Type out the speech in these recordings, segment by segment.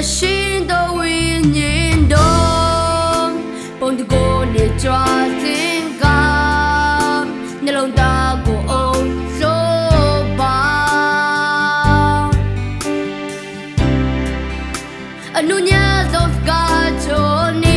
的心都为你动，蹦得过你抓紧高，你弄大过欧洲吧。啊，努尼总是搞错你。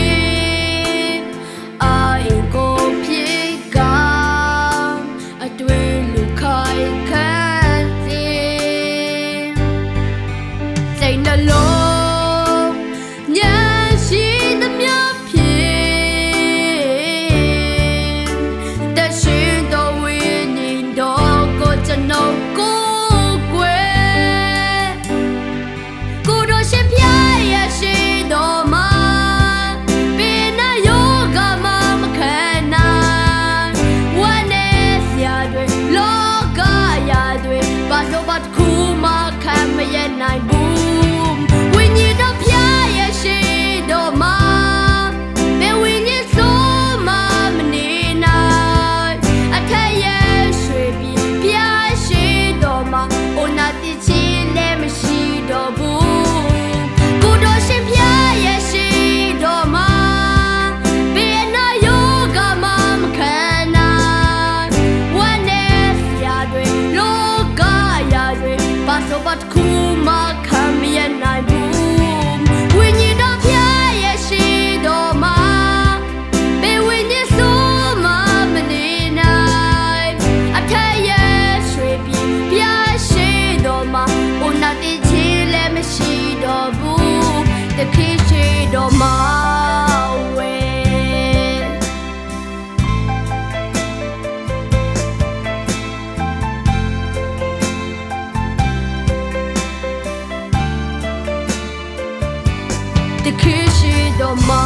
တခေရှိတော်မှာ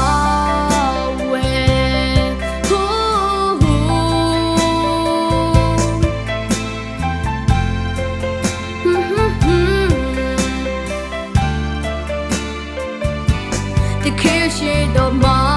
ဝဲဟူဟူတခေရှိတော်မှာ